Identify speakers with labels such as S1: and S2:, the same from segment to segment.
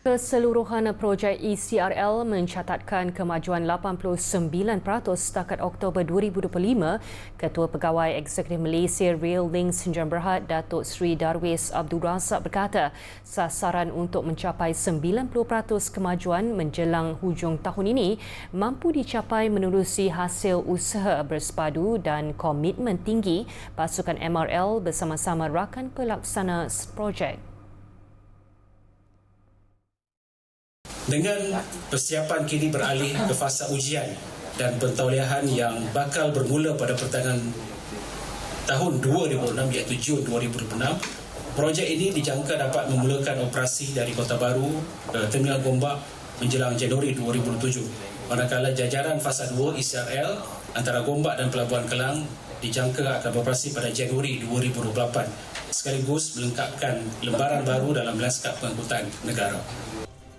S1: Keseluruhan projek ECRL mencatatkan kemajuan 89% setakat Oktober 2025. Ketua Pegawai Eksekutif Malaysia Rail Links Sdn Berhad Datuk Sri Darwis Abdul Razak berkata, sasaran untuk mencapai 90% kemajuan menjelang hujung tahun ini mampu dicapai menerusi hasil usaha bersepadu dan komitmen tinggi pasukan MRL bersama-sama rakan pelaksana projek.
S2: Dengan persiapan kini beralih ke fasa ujian dan pentauliahan yang bakal bermula pada pertengahan tahun 2006 iaitu Jun 2006, projek ini dijangka dapat memulakan operasi dari Kota Baru ke Terminal Gombak menjelang Januari 2007. Manakala jajaran fasa 2 ICRL antara Gombak dan Pelabuhan Kelang dijangka akan beroperasi pada Januari 2028 sekaligus melengkapkan lembaran baru dalam lanskap pengangkutan negara.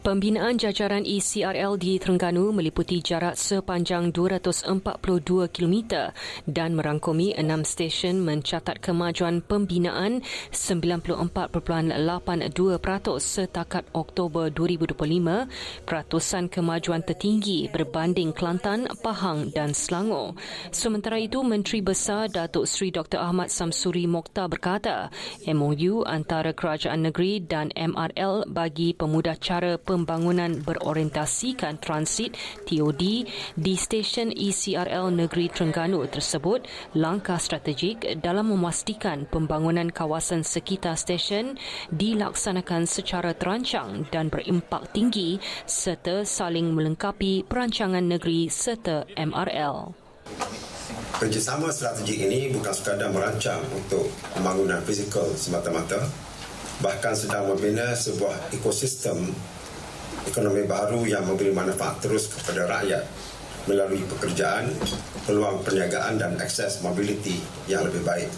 S1: Pembinaan jajaran ECRL di Terengganu meliputi jarak sepanjang 242 km dan merangkumi enam stesen mencatat kemajuan pembinaan 94.82% setakat Oktober 2025, peratusan kemajuan tertinggi berbanding Kelantan, Pahang dan Selangor. Sementara itu, Menteri Besar Datuk Seri Dr. Ahmad Samsuri Mokhtar berkata, MOU antara Kerajaan Negeri dan MRL bagi pemudah cara pembangunan berorientasikan transit TOD di stesen ECRL Negeri Terengganu tersebut langkah strategik dalam memastikan pembangunan kawasan sekitar stesen dilaksanakan secara terancang dan berimpak tinggi serta saling melengkapi perancangan negeri serta MRL.
S3: Kerjasama strategik ini bukan sekadar merancang untuk pembangunan fizikal semata-mata, bahkan sedang membina sebuah ekosistem ekonomi baru yang memberi manfaat terus kepada rakyat melalui pekerjaan, peluang perniagaan dan akses mobiliti yang lebih baik.